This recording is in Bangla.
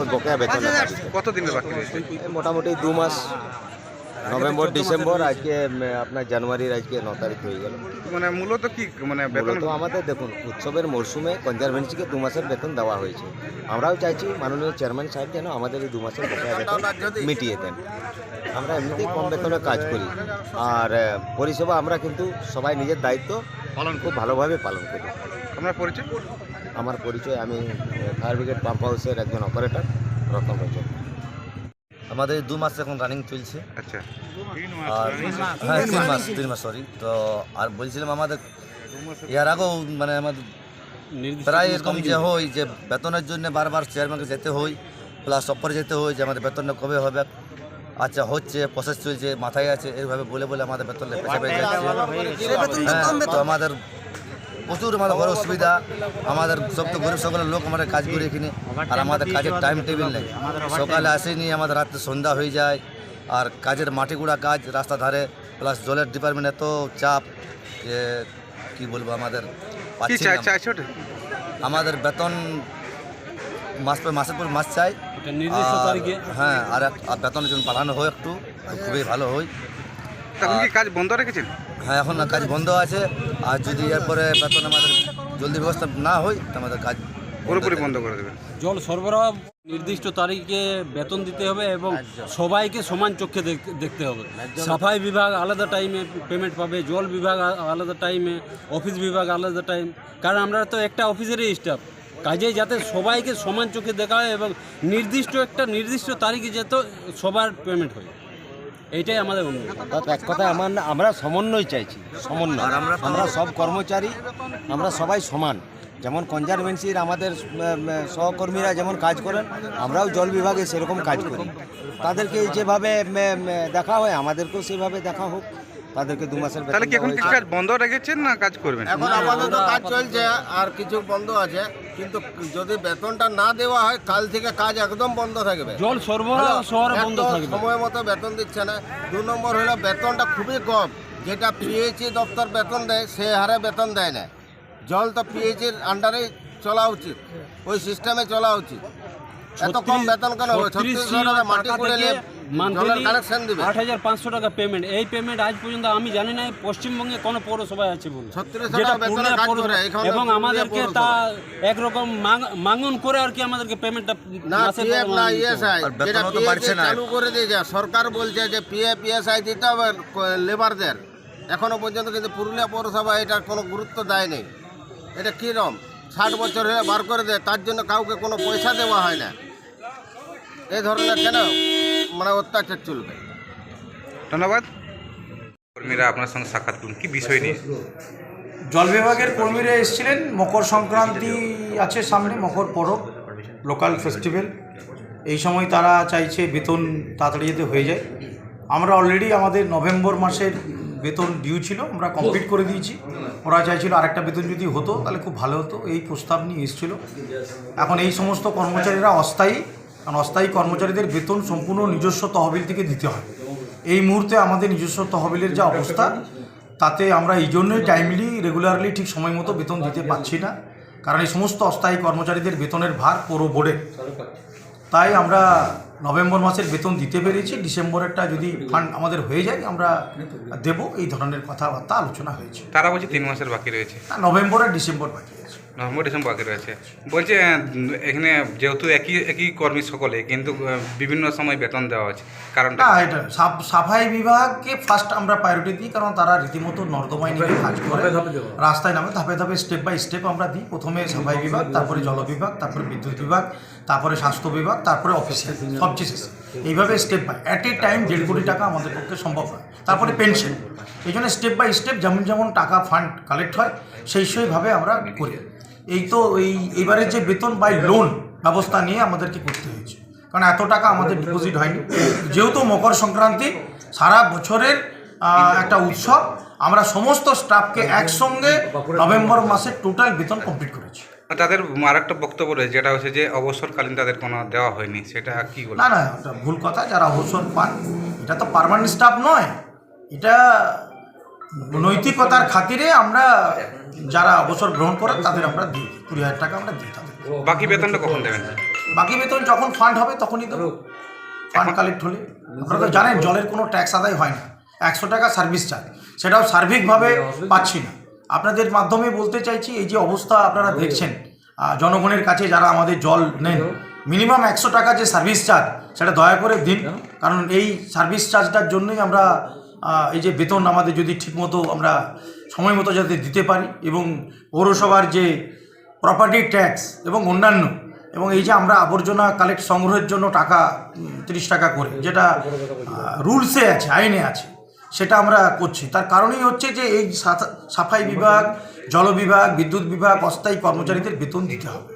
ওই বকেয়া বেতন বাকি মোটামুটি দু মাস। নভেম্বর ডিসেম্বর আজকে আপনার জানুয়ারির আজকে ন তারিখ হয়ে গেল। মানে মূলত কি মানে বেতন? মূলত আমাদের দেখুন উৎসবের মরশুমে কনজারভেন্সিকে দু মাসের বেতন দেওয়া হয়েছে। আমরাও চাইছি মাননীয় চেয়ারম্যান সাহেব যেন আমাদের এই দু মাসের বকেয়া বেতন মিটিয়ে দেন। আমরা এমনিতেই কম বেতনে কাজ করি। আর পরিষেবা আমরা কিন্তু সবাই নিজের দায়িত্ব পালন খুব ভালোভাবে পালন করি। আপনার পরিচয়? আমার পরিচয় আমি ফায়ার ব্রিগেড পাম্প হাউসের একজন অপারেটর রতন রঞ্জন আমাদের দু মাস এখন রানিং চলছে। আচ্ছা। আর হ্যাঁ তিন মাস তিন মাস। সরি তো আর বলছিলাম আমাদের এর আগেও মানে আমাদের প্রায় এরকম যে হয় যে বেতনের জন্য বারবার চেয়ারম্যানকে যেতে হয় প্লাস সপরে যেতে হয় যে আমাদের বেতনটা কবে হবে। আচ্ছা হচ্ছে প্রসেস চলছে মাথায় আছে এইভাবে বলে বলে আমাদের বেতন পেছে পেয়ে যাচ্ছে হ্যাঁ, তো আমাদের প্রচুর আমাদের বড় অসুবিধা আমাদের সব তো গরিব সকলের লোক আমাদের কাজ করি এখানে আর আমাদের কাজের টাইম টেবিল নেই। সকালে আসেনি আমাদের রাত্রে সন্ধ্যা হয়ে যায় আর কাজের মাটিগুড়া কাজ রাস্তা ধারে প্লাস জলের ডিপার্টমেন্ট এত চাপ যে কী বলব আমাদের পাচ্ছি না। আমাদের বেতন মাস পর মাসের পর মাস চাই নির্দিষ্ট আর- তারিখে? হ্যাঁ আর এক- আর বেতনের জন্য বাড়ানো হয় একটু খুবই ভালো হয়। তখন কি কাজ বন্ধ রেখেছেন? হ্যাঁ এখন কাজ বন্ধ আছে। আর যদি এরপরে বেতন আমাদের জলদি ব্যবস্থা না হয় তো আমাদের কাজ পুরোপুরি বন্ধ করে দেবেন। জল সরবরাহ নির্দিষ্ট তারিখে বেতন দিতে হবে এবং সবাইকে সমান চোখে দেখতে হবে। সাফাই বিভাগ আলাদা টাইমে পেমেন্ট পাবে জল বিভাগ আলাদা টাইমে অফিস বিভাগ আলাদা টাইম কারণ আমরা তো একটা অফিসেরই স্টাফ কাজে যাতে সবাইকে সমান চোখে দেখা হয় এবং নির্দিষ্ট একটা নির্দিষ্ট তারিখে যেত সবার পেমেন্ট হয়। এইটাই আমাদের অনুরোধ। অর্থাৎ এক কথায় আমার আমরা সমন্বয় চাইছি সমন্বয়। আমরা সব কর্মচারী আমরা সবাই সমান। যেমন কনজারভেন্সির আমাদের সহকর্মীরা যেমন কাজ করেন আমরাও জল বিভাগে সেরকম কাজ করি। তাদেরকে যেভাবে দেখা হয় আমাদেরকেও সেভাবে দেখা হোক। তাদেরকে দু মাসের তাহলে কি এখন কি দেওয়া কাজ বন্ধ রেখেছেন না কাজ করবেন? এখন আপাতত কাজ চলছে আর কিছু বন্ধ আছে কিন্তু যদি বেতনটা না দেওয়া হয় কাল থেকে কাজ একদম বন্ধ থাকবে। জল সরবরাহ শহরে বন্ধ থাকবে। সময় মতো বেতন দিচ্ছে না। দু নম্বর হলো বেতনটা খুবই কম। যেটা পিএইচি দপ্তর বেতন দেয় সে হারে বেতন দেয় না। জল তো পিএইচির আন্ডারেই চলা উচিত। ওই সিস্টেমে চলা উচিত। এত কম বেতন কেন হবে? ছত্রিশশো মাটি করে নিয়ে আট হাজার পাঁচশো টাকা পেমেন্ট এই পেমেন্ট আজ পর্যন্ত আমি জানি না পশ্চিমবঙ্গে কোনো পৌরসভায় আছে বলে যেটা পুরুলিয়া পৌরসভা। এবং আমাদেরকে তা একরকম মাঙ্গন করে আর কি আমাদেরকে পেমেন্টটা। চালু করে দিয়েছে সরকার বলছে যে পিএফ ইএসআই দিতে হবে লেবারদের এখনও পর্যন্ত কিন্তু পুরুলিয়া পৌরসভা এটার কোনো গুরুত্ব দেয়নি এটা কীরকম ষাট বছর হলে বার করে দেয় তার জন্য কাউকে কোনো পয়সা দেওয়া হয় না। এই ধরনের কেন? মানে অত্যাচার চলবে। ধন্যবাদ। কর্মীরা আপনার সঙ্গে সাক্ষাৎ করুন কি বিষয় নিয়ে? জল বিভাগের কর্মীরা এসেছিলেন মকর সংক্রান্তি আছে সামনে মকর পরব লোকাল ফেস্টিভ্যাল এই সময় তারা চাইছে বেতন তাড়াতাড়ি যাতে হয়ে যায়। আমরা অলরেডি আমাদের নভেম্বর মাসের বেতন ডিউ ছিল আমরা কমপ্লিট করে দিয়েছি। ওরা চাইছিল আরেকটা বেতন যদি হতো তাহলে খুব ভালো হতো এই প্রস্তাব নিয়ে এসেছিল। এখন এই সমস্ত কর্মচারীরা অস্থায়ী। কারণ অস্থায়ী কর্মচারীদের বেতন সম্পূর্ণ নিজস্ব তহবিল থেকে দিতে হয়। এই মুহূর্তে আমাদের নিজস্ব তহবিলের যা অবস্থা তাতে আমরা এই জন্যই টাইমলি রেগুলারলি ঠিক সময় মতো বেতন দিতে পারছি না কারণ এই সমস্ত অস্থায়ী কর্মচারীদের বেতনের ভার পুরো বোর্ডে। তাই আমরা নভেম্বর মাসের বেতন দিতে পেরেছি ডিসেম্বরেরটা যদি ফান্ড আমাদের হয়ে যায় আমরা দেব এই ধরনের কথাবার্তা আলোচনা হয়েছে। তারা বলছে তিন মাসের বাকি রয়েছে। নভেম্বর আর ডিসেম্বর বাকি আছে নভেম্বর ডিসেম্বর বাকি রয়েছে। বলছে এখানে যেহেতু একই একই কর্মী সকলে কিন্তু বিভিন্ন সময় বেতন দেওয়া হচ্ছে কারণটা এটা সাফ- সাফাই বিভাগকে ফার্স্ট আমরা প্রায়োরিটি দিই কারণ তারা রীতিমতো নর্দমায় নেমে কাজ করে। রাস্তায় নামে ধাপে ধাপে স্টেপ বাই স্টেপ আমরা দিই। প্রথমে সাফাই বিভাগ তারপরে জল বিভাগ তারপরে বিদ্যুৎ বিভাগ তারপরে স্বাস্থ্য বিভাগ তারপরে অফিস সবচেয়ে শেষে। এইভাবে step by at a time দেড় কোটি টাকা আমাদের পক্ষে সম্ভব হয়। তারপরে পেনশন এই জন্য স্টেপ বাই স্টেপ যেমন যেমন টাকা ফান্ড কালেক্ট হয় সেই সেইভাবে আমরা করি। এই তো এই এবারে যে বেতন বাই লোন ব্যবস্থা নিয়ে আমাদেরকে করতে হয়েছে। কারণ এত টাকা আমাদের ডিপোজিট হয়নি। যেহেতু মকর সংক্রান্তি সারা বছরের একটা উৎসব আমরা সমস্ত স্টাফকে একসঙ্গে নভেম্বর মাসে টোটাল বেতন কমপ্লিট করেছি। তাদের আর আরেকটা বক্তব্য রয়েছে যেটা হচ্ছে যে অবসরকালীন তাদের কোনো দেওয়া হয়নি সেটা কি না না ভুল কথা যারা অবসর পান এটা তো পার্মানেন্ট স্টাফ নয়। এটা নৈতিকতার খাতিরে আমরা যারা অবসর গ্রহণ করে তাদের আমরা দিই। কুড়ি হাজার টাকা আমরা দিই তাদের। বাকি বেতনটা কখন দেবেন? বাকি বেতন যখন ফান্ড হবে তখনই দেবো। ফান্ড কালেক্ট হলে। আপনারা তো জানেন জলের কোনো ট্যাক্স আদায় হয় না। একশো টাকা সার্ভিস চার্জ সেটাও সার্বিকভাবে পাচ্ছি না। আপনাদের মাধ্যমে বলতে চাইছি এই যে অবস্থা আপনারা দেখছেন জনগণের কাছে যারা আমাদের জল নেন মিনিমাম একশো টাকা যে সার্ভিস চার্জ সেটা দয়া করে দিন। কারণ এই সার্ভিস চার্জটার জন্যই আমরা এই যে বেতন আমাদের যদি ঠিকমতো আমরা সময় মতো যাতে দিতে পারি এবং পৌরসভার যে প্রপার্টি ট্যাক্স এবং অন্যান্য এবং এই যে আমরা আবর্জনা কালেক্ট সংগ্রহের জন্য টাকা তিরিশ টাকা করে, যেটা রুলসে আছে, আইনে আছে, সেটা আমরা করছি। তার কারণেই হচ্ছে যে এই সাফাই বিভাগ, জল বিভাগ, বিদ্যুৎ বিভাগ, অস্থায়ী কর্মচারীদের বেতন দিতে হবে।